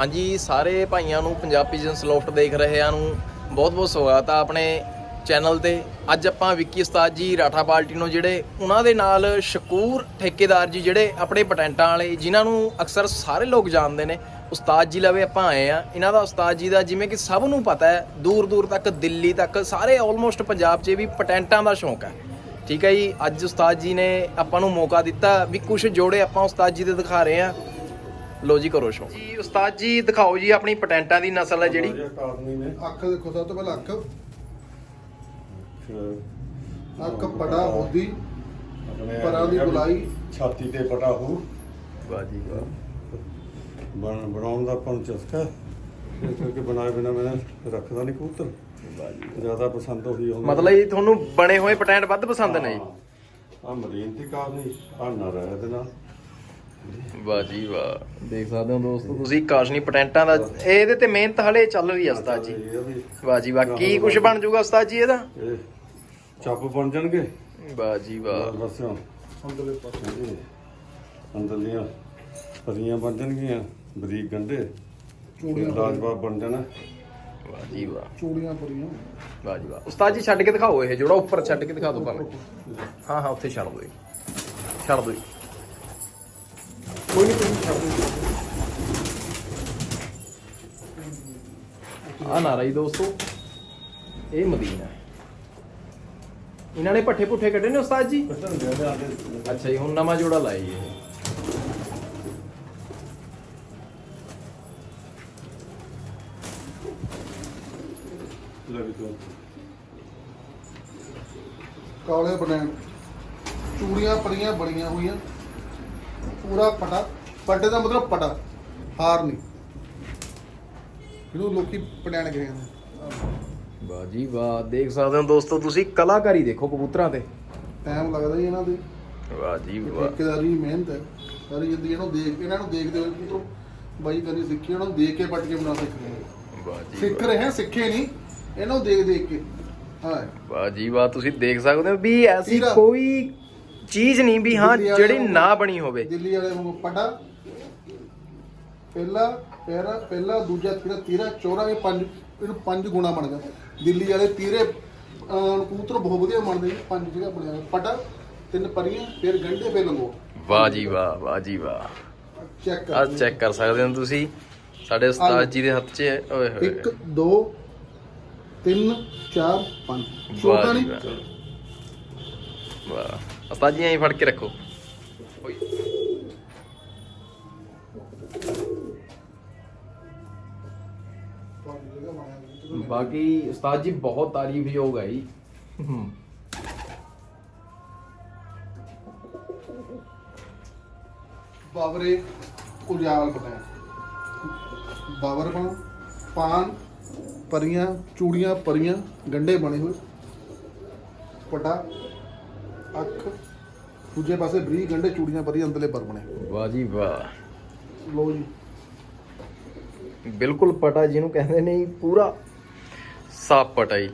ਹਾਂਜੀ, ਸਾਰੇ ਭਾਈਆਂ ਨੂੰ, ਪੰਜਾਬੀ ਜਨਸ ਲੋਫਟ ਦੇਖ ਰਹਿਆਂ ਨੂੰ ਬਹੁਤ ਬਹੁਤ ਸਵਾਗਤ ਆ ਆਪਣੇ ਚੈਨਲ ਤੇ। ਅੱਜ ਆਪਾਂ ਵਿੱਕੀ ਉਸਤਾਦ ਜੀ, ਰਾਠਾ ਪਾਰਟੀ ਨੂੰ ਜਿਹੜੇ ਉਹਨਾਂ ਦੇ ਨਾਲ ਸ਼ਕੂਰ ਠੇਕੇਦਾਰ ਜੀ ਜਿਹੜੇ ਆਪਣੇ ਪਟੈਂਟਾਂ ਵਾਲੇ, ਜਿਨ੍ਹਾਂ ਨੂੰ ਅਕਸਰ ਸਾਰੇ ਲੋਕ ਜਾਣਦੇ ਨੇ, ਉਸਤਾਦ ਜੀ ਲਵੇ ਆਪਾਂ ਆਏ ਆ। ਇਹਨਾਂ ਦਾ ਉਸਤਾਦ ਜੀ ਦਾ ਜਿਵੇਂ ਕਿ ਸਭ ਨੂੰ ਪਤਾ ਹੈ, ਦੂਰ ਦੂਰ ਤੱਕ, ਦਿੱਲੀ ਤੱਕ, ਸਾਰੇ ਆਲਮੋਸਟ ਪੰਜਾਬ 'ਚ ਵੀ ਪਟੈਂਟਾਂ ਦਾ ਸ਼ੌਂਕ ਹੈ। ਠੀਕ ਹੈ ਜੀ, ਅੱਜ ਉਸਤਾਦ ਜੀ ਨੇ ਆਪਾਂ ਨੂੰ ਮੌਕਾ ਦਿੱਤਾ, ਵੀ ਕੁਝ ਜੋੜੇ ਆਪਾਂ ਉਸਤਾਦ ਜੀ ਦੇ ਦਿਖਾ ਰਹੇ ਆ ਲੋ ਜੀ ਕਰੋ ਸ਼ੋ ਜੀ ਉਸਤਾਦ ਜੀ ਦਿਖਾਓ ਜੀ ਆਪਣੀ ਪਟੈਂਟਾਂ ਦੀ ਨਸਲ ਹੈ ਜਿਹੜੀ। ਨੇ। ਅੱਖ ਦੇਖੋ ਸਭ ਤੋਂ ਪਹਿਲਾਂ ਅੱਖ। ਫਿਰ ਅੱਖ ਪੜਾ ਹੋਦੀ ਆਪਣੇ ਪਰਾਂ ਦੀ ਗੁਲਾਈ। ਛਾਤੀ ਤੇ ਪਟਾ ਹੋ। ਵਾਹ ਜੀ ਵਾਹ। ਬਣ ਬਣਾਉਣ ਦਾ ਪਨ ਚਸਕਾ ਇਸ ਕਰਕੇ ਬਣਾਏ ਬਿਨਾ ਮੈਂ ਰੱਖਦਾ ਨਹੀਂ ਕਬੂਤਰ। ਜ਼ਿਆਦਾ ਪਸੰਦ ਉਹੀ ਹੁੰਦਾ ਮਤਲਬ ਇਹ ਤੁਹਾਨੂੰ ਬਣੇ ਹੋਏ ਪਟੈਂਟ ਵੱਧ ਪਸੰਦ ਨੇ ਜੀ। ਆ ਮਦੀਨ ਦੀ ਕਾਰਨੀ ਆ ਨਾ ਰਹਿ ਦੇ ਨਾਲ। ਵਾਹ ਜੀ ਵਾਹ। ਦੇਖ ਸਕਦੇ ਹੋ ਦੋਸਤੋ ਤੁਸੀਂ। ਕਾਸ਼ਨੀ ਪਟੈਂਟਾਂ ਦਾ ਇਹਦੇ ਤੇ ਮਿਹਨਤ ਹਲੇ ਚੱਲ ਰਹੀ ਹੈ ਉਸਤਾਦ ਜੀ। ਵਾਹ ਜੀ ਵਾਹ। ਕੀ ਕੁਝ ਬਣ ਜਾਊਗਾ ਉਸਤਾਦ ਜੀ ਇਹਦਾ? ਇਹ ਚੱਪ ਬਣ ਜਾਣਗੇ। ਵਾਹ ਜੀ ਵਾਹ। ਅੰਦਰਲੇ ਪਾਸੇ। ਅੰਦਰਲੀਆਂ ਪਰੀਆਂ ਬਣ ਜਾਣਗੀਆਂ ਬਰੀਕ ਗੰਢੇ। ਚੂੜੀਆਂ ਲਾਜਵਾਬ ਬਣ ਜਾਣਾ। ਵਾਹ ਜੀ ਵਾਹ। ਚੂੜੀਆਂ ਪਰੀਆਂ ਵਾਹ ਜੀ ਵਾਹ। ਉਸਤਾਦ ਜੀ ਛੱਡ ਕੇ ਦਿਖਾਓ ਇਹ ਜਿਹੜਾ ਉੱਪਰ ਛੱਡ ਕੇ ਦਿਖਾ ਦਿਓ ਭਾਵੇਂ। ਹਾਂ ਹਾਂ ਉੱਥੇ ਛੱਡ ਦਿਓ। ਛੱਡ ਦਿਓ। ਕੋਈ ਨਹੀਂ ਕੋਈ ਆ ਨਾਰਾ ਜੀ ਦੋਸਤੋ ਇਹ ਮਦੀਨਾ ਹੈ। ਇਹਨਾਂ ਨੇ ਪੱਠੇ ਪੁੱਠੇ ਕੱਢੇ ਨੇ ਉਸਤਾਦ ਜੀ? ਅੱਛਾ ਜੀ ਹੁਣ ਨਵਾਂ ਜੋੜਾ ਲਾਇਆ ਜੀ ਇਹ। ਕਾਲੇ ਬਨੈਣ ਚੂੜੀਆਂ ਪਰੀਆਂ ਬੜੀਆਂ ਹੋਈਆਂ। ਪੂਰਾ ਪਟਾ ਪਟੇ ਦਾ ਮਤਲਬ ਪਟਾ ਹਾਰ ਨਹੀਂ। ਇਹਨੂੰ ਲੋਕੀ ਕਹਿੰਦੇ ਨੇ ਵਾਹ ਜੀ ਵਾਹ ਦੇਖ ਸਕਦੇ ਹੋ ਦੋਸਤੋ ਤੁਸੀਂ ਕਲਾਕਾਰੀ ਦੇਖੋ ਕਬੂਤਰਾਂ ਤੇ। ਟਾਈਮ ਲੱਗਦਾ ਜੀ ਇਹਨਾਂ ਦੇ ਵਾਹ ਜੀ ਵਾਹ। ਠੇਕੇਦਾਰੀ ਮਿਹਨਤ ਹੈ। ਸਾਰੀ ਜ਼ਿੰਦਗੀ ਇਹਨੂੰ ਦੇਖ ਇਹਨਾਂ ਨੂੰ ਦੇਖਦੇ ਹੋਏ ਪੁੱਤਰੋ ਬਾਈ ਕਦੀ ਸਿੱਖੀ ਉਹਨਾਂ ਨੂੰ ਦੇਖ ਕੇ ਪਟ ਕੇ ਬਣਾ ਸਿੱਖ ਰਹੇ ਹਾਂ। ਵਾਹ ਜੀ ਸਿੱਖ। ਰਹੇ ਹਾਂ ਸਿੱਖੇ ਨਹੀਂ। ਇਹਨਾਂ ਨੂੰ ਦੇਖ ਦੇਖ ਕੇ। ਹਾਂ। ਵਾਹ ਜੀ ਵਾਹ ਤੁਸੀਂ ਦੇਖ ਸਕਦੇ ਹੋ ਵੀ ਐਸੀ। ਕੋਈ ਚੀਜ਼ ਨਹੀਂ ਵੀ ਹਾਂ ਦਿੱਲੀ ਵਾਲੇ ਜਿਹੜੀ ਵਾਂਗੂ- ਨਾ ਬਣੀ ਹੋਵੇ। ਦਿੱਲੀ ਵਾਲੇ ਨੂੰ ਪਟਾ ਪਹਿਲਾ ਪਹਿਲਾ ਪਹਿਲਾ ਦੂਜਾ ਤੀਰਾ ਤੀਰਾ ਚੌਰਾ ਇਹ ਪੰਜ ਇਹਨੂੰ ਪੰਜ ਗੁਣਾ ਬਣ ਗਿਆ। ਦਿੱਲੀ ਵਾਲੇ ਤੀਰੇ ਅਹ, ਕਬੂਤਰ ਬਹੁਤ ਵਧੀਆ ਬਣਦੇ ਨੇ ਪੰਜ ਜਗ੍ਹਾ ਬਣਿਆ ਹੋਇਆ। ਪਟਾ ਤਿੰਨ ਪਰੀਆਂ ਫਿਰ ਗੰਢੇ ਫਿਰ ਲੰਗੋ ਵਾਹ ਜੀ ਵਾਹ ਵਾਹ ਜੀ ਵਾਹ। ਚੈੱਕ ਆ ਚੈੱਕ ਕਰ ਸਕਦੇ ਹੋ ਤੁਸੀਂ। ਸਾਡੇ ਉਸਤਾਦ ਜੀ ਦੇ ਹੱਥ 'ਚ ਹੈ। ਓਏ ਹੋਏ 1 2 3 4 5 ਵਾਹ ਛੋਟਾ ਜੀ ਨਹੀਂ। ਵਾਹ। ਵਾਹ। ਉਸਤਾਦ ਜੀ ਐਂ ਫੜ ਕੇ ਰੱਖੋ। ਓਏ। ਬਾਕੀ ਉਸਤਾਦ ਜੀ ਬਹੁਤ ਤਾਰੀਫਯੋਗ ਹੈ ਜੀ। ਬਾਬਰੇ ਉਜਾਲ ਬਣਾਇਆ ਬਾਬਰ ਬਣ ਪਾਨ ਪਰੀਆਂ ਚੂੜੀਆਂ ਪਰੀਆਂ ਗੰਡੇ ਬਣੇ ਹੋਏ। ਪਟਾ ਅੱਖ ਦੂਜੇ ਪਾਸੇ ਬਰੀ ਗੰਡੇ ਚੂੜੀਆਂ ਪਰੀਆਂ ਅੰਦਰਲੇ ਪਰ ਬਣੇ। ਵਾਹ ਜੀ ਵਾਹ। ਲੋ ਜੀ। ਬਿਲਕੁਲ ਪਟਾ ਜਿਹਨੂੰ ਕਹਿੰਦੇ ਨੇ ਜੀ, ਪੂਰਾ ਸਾਫ਼ ਪਟਾ ਜੀ।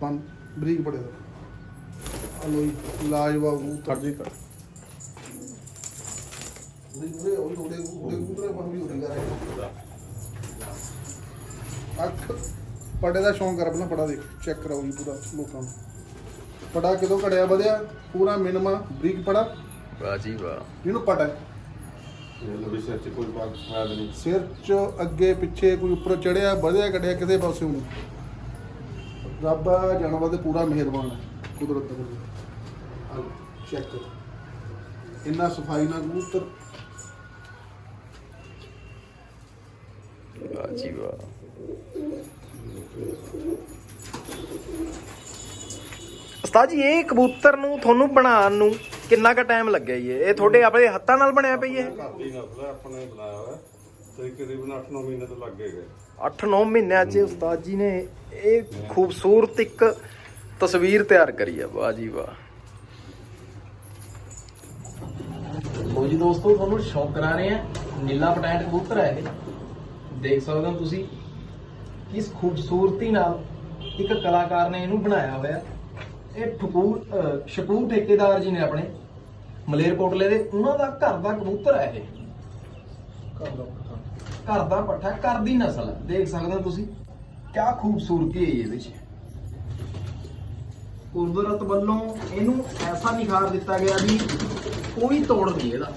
ਪਨ ਬਰੀਕ ਬੜੇ ਦਾ। ਆ ਲੋ ਜੀ ਲਾਜਵਾਬ ਕਬੂਤਰ ਜੀ ਕਰ ਉਹਦੇ ਉਹ ਥੋੜੇ ਉਹਦੇ ਕਬੂਤਰੇ ਪਰ ਵੀ ਹੋ ਰਿਹਾ ਅੱਖ ਪੜੇ ਦਾ ਸ਼ੌਂਕ ਕਰ ਆਪਣਾ ਪੜਾ ਦੇਖ। ਚੈੱਕ ਕਰਾਓ ਜੀ ਪੂਰਾ ਲੋਕਾਂ ਨੂੰ। ਪੜਾ ਕਿਦੋਂ ਘੜਿਆ ਵਧਿਆ? ਪੂਰਾ ਮਿਨਮਾ ਬਰੀਕ ਪੜਾ। ਵਾਹ ਜੀ ਵਾਹ। ਜਿਹਨੂੰ ਪਟਾ ਇਹ ਲੋ ਸਿਰ ਚ ਕੋਈ ਬਾਤ ਹੈ ਨਹੀਂ। ਸਿਰ ਚ ਅੱਗੇ ਪਿੱਛੇ ਕੋਈ ਉੱਪਰ ਚੜਿਆ ਵਧਿਆ ਘੜਿਆ ਕਿਸੇ ਪਾਸੇ ਨਹੀਂ ਰੱਬ ਜਾਨਵਰ ਦੇ ਪੂਰਾ ਮਿਹਰਬਾਨ ਹੈ ਕੁਦਰਤ ਦਾ ਬੜਾ ਚੈੱਕ ਕਰੋ। ਇੰਨਾ ਸਫ਼ਾਈ ਨਾਲ ਕਬੂਤਰ। ਵਾਹ ਜੀ ਵਾਹ। ਉਸਤਾਦ ਜੀ ਇਹ ਕਬੂਤਰ ਨੂੰ ਤੁਹਾਨੂੰ ਬਣਾਉਣ ਨੂੰ ਕਿੰਨਾ ਕੁ ਟਾਈਮ ਲੱਗਿਆ ਜੀ? ਇਹ ਇਹ ਤੁਹਾਡੇ ਆਪਣੇ ਹੱਥਾਂ ਨਾਲ ਬਣਿਆ ਪਈ ਇਹ? ਨਸਲ ਆਪਣੇ ਬਣਾਇਆ ਹੋਇਆ। ਤੇ ਤਕਰੀਬਨ 8-9 ਮਹੀਨੇ ਤੋਂ ਲੱਗ ਗਏ। 8-9 ਮਹੀਨਿਆਂ 'ਚ ਉਸਤਾਦ ਜੀ ਨੇ ਇਹ ਖੂਬਸੂਰਤ ਇੱਕ ਤਸਵੀਰ ਤਿਆਰ ਕਰੀ ਆ। ਵਾਹ ਜੀ ਵਾਹ। ਲੋ ਜੀ ਦੋਸਤੋ ਤੁਹਾਨੂੰ ਸ਼ੌਕ ਕਰਾ ਰਹੇ ਆ। ਨੀਲਾ ਪਟੈਂਟ ਕਬੂਤਰ ਹੈ ਇਹ। ਦੇਖ ਸਕਦੇ ਹੋ ਤੁਸੀਂ ਕਿਸ ਖੂਬਸੂਰਤੀ ਨਾਲ ਇੱਕ ਕਲਾਕਾਰ ਨੇ ਇਹਨੂੰ ਬਣਾਇਆ ਹੋਇਆ। ਇਹ ਠਕੂਰ ਅਹ ਸ਼ਕੂਰ ਠੇਕੇਦਾਰ ਜੀ ਨੇ ਆਪਣੇ ਮਲੇਰਕੋਟਲੇ ਦੇ ਉਹਨਾਂ ਦਾ ਘਰ ਦਾ ਕਬੂਤਰ ਹੈ ਇਹ। ਕਰ ਘਰ ਦਾ ਪੱਠਾ ਘਰ ਦੀ ਨਸਲ ਹੈ ਦੇਖ ਸਕਦੇ ਹੋ ਤੁਸੀਂ। ਕਿਆ ਖੂਬਸੂਰਤੀ ਹੈ ਇਹਦੇ ਵਿੱਚ। ਕੁਦਰਤ ਵੱਲੋਂ ਇਹਨੂੰ ਐਸਾ ਨਿਖਾਰ ਦਿੱਤਾ ਗਿਆ ਵੀ ਕੋਈ ਤੋੜ ਨਹੀਂ ਇਹਦਾ।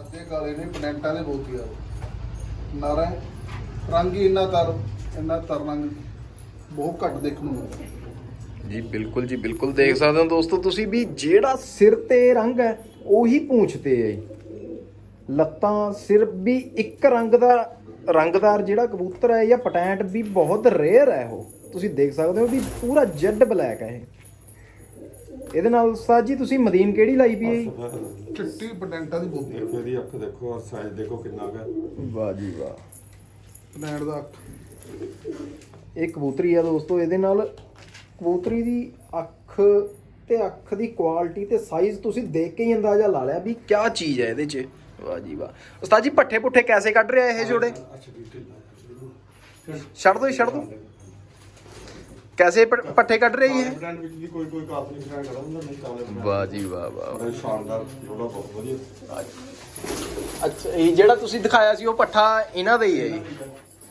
ਅੱਧੇ ਕਾਲੇ ਨੇ ਪਨੈਂਟਾਂ ਦੇ ਬੋਤੀ ਆ। ਨਾਰਾ ਹੈ। ਰੰਗ ਹੀ ਇੰਨਾ ਤਰ ਇੰਨਾ ਤਰ ਰੰਗ ਬਹੁਤ ਘੱਟ ਦੇਖਣ ਨੂੰ ਮਿਲਦਾ। ਜੀ ਬਿਲਕੁਲ ਜੀ ਬਿਲਕੁਲ ਦੇਖ ਸਕਦੇ ਹੋ ਦੋਸਤੋ ਤੁਸੀਂ ਵੀ ਜਿਹੜਾ ਸਿਰ ਤੇ ਰੰਗ ਹੈ ਉਹੀ ਪੂੰਛ ਤੇ ਹੈ ਲੱਤਾਂ ਸਿਰ ਵੀ ਇੱਕ ਰੰਗ ਦਾ ਰੰਗਦਾਰ ਜਿਹੜਾ ਕਬੂਤਰ ਹੈ ਜਾਂ ਪਟੈਂਟ ਵੀ ਬਹੁਤ ਰੇਅਰ ਹੈ ਉਹ। ਤੁਸੀਂ ਦੇਖ ਸਕਦੇ ਹੋ ਵੀ ਪੂਰਾ ਜੈਡ ਬਲੈਕ ਹੈ ਇਹ। ਇਹਦੇ ਨਾਲ ਉਸਤਾਦ ਜੀ ਤੁਸੀਂ ਮਦੀਨ ਕਿਹੜੀ ਲਾਈ ਪਈ ਹੈ ਜੀ? ਚਿੱਟੀ ਪਨੈਂਟਾਂ ਦੀ ਬੋਤੀ ਦੇਖੋ ਇਹਦੀ ਅੱਖ ਦੇਖੋ ਔਰ ਸਾਈਜ਼ ਦੇਖੋ ਕਿੰਨਾ ਹੈ। ਵਾਹ ਜੀ ਵਾਹ। ਪਨੈਂਟ ਦਾ ਅੱਖ। ਇਹ ਕਬੂਤਰੀ ਆ ਦੋਸਤੋ ਇਹਦੇ ਨਾਲ ਕਬੂਤਰੀ ਦੀ ਅੱਖ ਤੇ ਅੱਖ ਦੀ ਕੁਆਲਿਟੀ ਤੇ ਸਾਈਜ਼ ਤੁਸੀਂ ਦੇਖ ਕੇ ਹੀ ਅੰਦਾਜ਼ਾ ਲਾ ਲਿਆ ਵੀ ਕਿਆ ਚੀਜ਼ ਹੈ ਇਹਦੇ 'ਚ। ਵਾਹ ਜੀ ਵਾਹ। ਉਸਤਾਦ ਜੀ ਪੱਠੇ ਪੁੱਠੇ ਕੈਸੇ ਕੱਢ ਰਿਹਾ ਇਹ ਜੋੜੇ? ਛੱਡ ਦੋ ਛੱਡ ਦੋ। ਕੈਸੇ ਪੱਠੇ ਕੱਢ ਰਹੀ ਹੈ ਬ੍ਰਾਂਡ ਵਿੱਚ ਵੀ ਕੋਈ ਕੋਈ ਕਾਫੀ ਬ੍ਰਾਂਡ ਖੜਾ ਹੁੰਦਾ ਨਹੀਂ ਕਾਲੇ brand ਵਾਹ ਜੀ ਵਾਹ ਵਾਹ। ਬੜਾ ਸ਼ਾਨਦਾਰ ਜੋੜਾ ਬਹੁਤ ਵਧੀਆ। ਅੱਛਾ ਇਹ ਜਿਹੜਾ ਤੁਸੀਂ ਦਿਖਾਇਆ ਸੀ ਉਹ ਪੱਠਾ ਇਹਨਾਂ ਦਾ ਹੀ ਹੈ ਜੀ।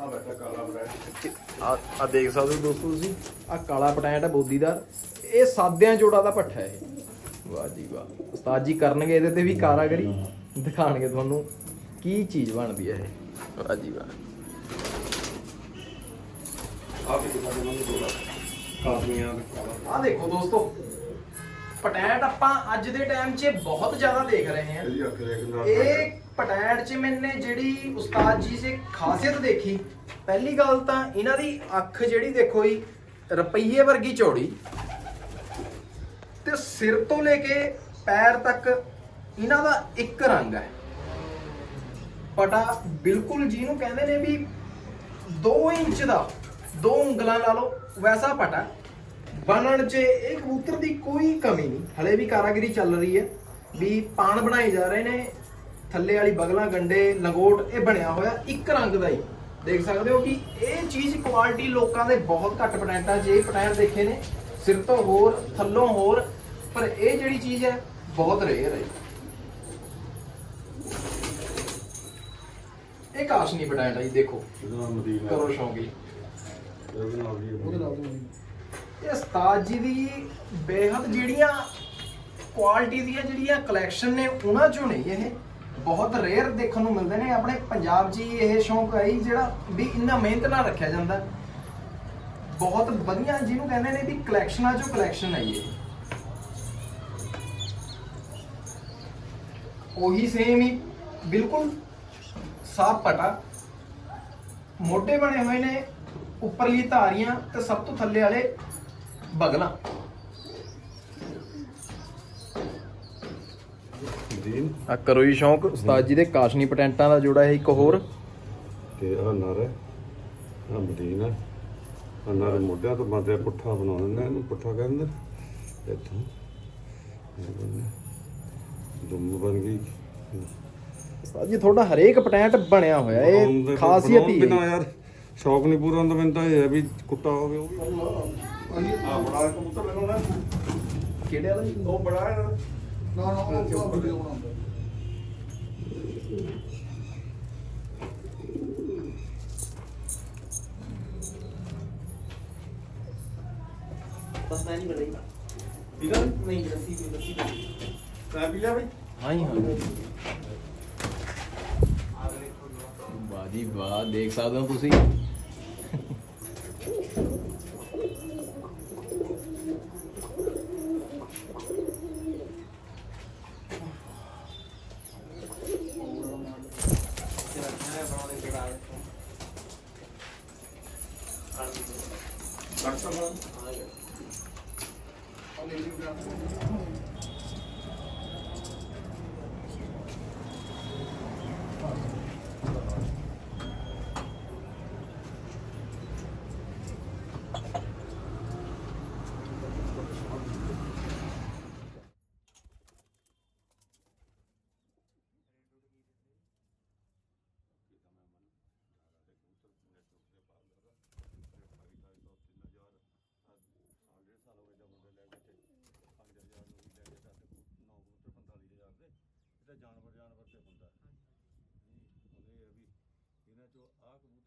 ਆ ਬੈਠਾ ਕਾਲਾ ਬ੍ਰਾਂਡ ਆ ਆ ਦੇਖ ਸਕਦੇ ਹੋ ਦੋਸਤੋ ਤੁਸੀਂ? ਆ ਕਾਲਾ ਪਟੈਂਟ ਹੈ ਬੋਦੀ ਦਾ। ਇਹ ਸਾਦਿਆਂ ਜੋੜਾ ਦਾ ਪੱਠਾ ਹੈ ਇਹ। ਵਾਹ ਜੀ ਵਾਹ। ਉਸਤਾਦ ਜੀ ਕਰਨਗੇ ਇਹਦੇ ਤੇ ਵੀ ਕਾਰਾਗਰੀ ਦਿਖਾਣਗੇ ਤੁਹਾਨੂੰ ਕੀ ਚੀਜ਼ ਬਣਦੀ ਹੈ ਇਹ। ਵਾਹ ਜੀ ਵਾਹ। ਆ ਵੀ ਦਿਖਾ ਦੇ ਮੈਨੂੰ ਜੋੜਾ। ਕਾਫੀਆਂ ਆ ਦੇਖੋ ਦੋਸਤੋ ਪਟੈਂਟ ਆਪਾਂ ਅੱਜ ਦੇ ਟਾਈਮ 'ਚ ਬਹੁਤ ਜ਼ਿਆਦਾ ਦੇਖ ਰਹੇ ਹਾਂ। ਇਹ ਪਟੈਂਟ 'ਚ ਮੈਨੇ ਜਿਹੜੀ ਉਸਤਾਦ ਜੀ ਸੇ ਖਾਸੀਅਤ ਦੇਖੀ, ਪਹਿਲੀ ਗੱਲ ਤਾਂ ਇਹਨਾਂ ਦੀ ਅੱਖ ਜਿਹੜੀ ਦੇਖੋ ਜੀ, ਰੁਪਈਏ ਵਰਗੀ ਚੌੜੀ ਤੇ ਸਿਰ ਤੋਂ ਲੈ ਕੇ ਪੈਰ ਤੱਕ ਇਹਨਾਂ ਦਾ ਇੱਕ ਰੰਗ ਹੈ। ਪਟਾ ਬਿਲਕੁਲ ਜਿਹਨੂੰ ਕਹਿੰਦੇ ਨੇ ਵੀ 2 ਇੰਚ ਦਾ, ਦੋ ਉਂਗਲਾਂ ਲਾ ਲਓ ਵੈਸਾ ਪਟਾ ਬਣਨ 'ਚ ਇਹ ਕਬੂਤਰ ਦੀ ਕੋਈ ਕਮੀ ਨਹੀਂ, ਹਲੇ ਵੀ ਕਾਰਾਗਰੀ ਚੱਲ ਰਹੀ ਹੈ ਵੀ ਪਾਣ ਬਣਾਏ ਜਾ ਰਹੇ ਨੇ ਥੱਲੇ ਵਾਲੀ ਬਗਲਾਂ ਗੰਡੇ ਲੰਗੋਟ ਇਹ ਬਣਿਆ ਹੋਇਆ ਇੱਕ ਰੰਗ ਦਾ ਹੀ। ਦੇਖ ਸਕਦੇ ਹੋ ਕਿ ਇਹ ਚੀਜ਼ ਕੁਆਲਿਟੀ ਲੋਕਾਂ ਦੇ ਬਹੁਤ ਘੱਟ ਪਟੈਂਟਾਂ 'ਚ ਇਹ ਪਟੈਂਟ ਦੇਖੇ ਨੇ ਸਿਰ ਤੋਂ ਹੋਰ ਥੱਲੋਂ ਹੋਰ ਪਰ ਇਹ ਜਿਹੜੀ ਚੀਜ਼ ਹੈ ਬਹੁਤ ਰੇਅਰ ਹੈ। ਇਹ ਕਾਸ਼ ਨਹੀਂ ਪਟੈਂਟ ਹੈ ਜੀ ਦੇਖੋ। ਕਰੋ ਸ਼ੌਂਕੀ ਇਹ ਉਸਤਾਦ ਜੀ ਦੀ ਬੇਹੱਦ ਜਿਹੜੀਆਂ ਕੁਆਲਿਟੀ ਦੀਆਂ ਜਿਹੜੀਆਂ ਕਲੈਕਸ਼ਨ ਨੇ ਉਹਨਾਂ ਚੋਂ ਨਹੀਂ ਇਹ। ਬਹੁਤ ਰੇਅਰ ਦੇਖਣ ਨੂੰ ਮਿਲਦੇ ਨੇ। ਆਪਣੇ ਪੰਜਾਬ 'ਚ ਹੀ ਇਹ ਸ਼ੌਂਕ ਹੈ ਹੀ ਜਿਹੜਾ ਵੀ ਇੰਨਾ ਮਿਹਨਤ ਨਾਲ ਰੱਖਿਆ ਜਾਂਦਾ। ਬਹੁਤ ਵਧੀਆ ਜਿਹਨੂੰ ਕਹਿੰਦੇ ਨੇ ਵੀ ਕਲੈਕਸ਼ਨਾਂ ਚੋਂ ਕਲੈਕਸ਼ਨ ਹੈ ਇਹ। ਉਹੀ ਸੇਮ ਹੀ, ਬਿਲਕੁਲ ਸਾਫ਼ ਪਟਾ। ਮੋਢੇ ਬਣੇ ਹੋਏ ਨੇ, ਉੱਪਰਲੀ ਧਾਰੀਆਂ ਤੇ ਸਭ ਤੋਂ ਥੱਲੇ ਵਾਲੇ ਬਗਲਾਂ। ਮਦੀਨ ਆ ਕਰੋ ਜੀ ਸ਼ੌਂਕ ਉਸਤਾਦ ਜੀ ਦੇ ਕਾਸ਼ਨੀ ਪਟੈਂਟਾਂ ਦਾ ਜੋੜਾ ਹੈ ਇੱਕ ਹੋਰ। ਤੇ ਆ ਨਰ ਹੈ ਆ ਮਦੀਨ ਹੈ। ਆ ਨਰ ਮੋਢਿਆਂ ਤੋਂ ਬੰਦੇ ਪੁੱਠਾ ਬਣਾਉਂਦੇ ਨੇ ਇਹਨੂੰ ਪੁੱਠਾ ਕਹਿੰਦੇ ਇੱਥੋਂ। ਦੁੰਮ ਬਣ ਗਈ। ਉਸਤਾਦ ਜੀ ਤੁਹਾਡਾ ਹਰੇਕ ਪਟੈਂਟ ਬਣਿਆ ਹੋਇਆ ਇਹ ਖਾਸੀਅਤ ਹੀ ਬਿਨਾ ਹੈ। ਯਾਰ ਸ਼ੌਕ ਨਹੀਂ ਪੂਰਾ ਹੁੰਦਾ ਮੈਨੂੰ ਤਾਂ ਇਹ ਹੈ ਵੀ ਕੁੱਤਾ ਹੋਵੇ ਉਹ ਵੀ। ਆਹੀ ਆ ਬੜਾ ਕਬੂਤਰ ਲਗਾਉਣਾ ਕਿਹੜੇ ਵਾਲਾ ਜੀ? ਉਹ ਬੜਾ ਹੈ ਬਸ ਮੈਂ ਨਹੀਂ ਬਣਾਈ ਪੀਲਾ ਨਹੀਂ ਲੱਸੀ ਵੀ ਲੱਸੀ ਵੀ ਕਾ ਪੀਲਾ ਬਈ? ਹਾਂ ਹਾਂ ਬਾਜੀ ਵਾਹ ਦੇਖ ਸਕਦੇ ਹੋ ਤੁਸੀਂ। ਹੁੰਦਾ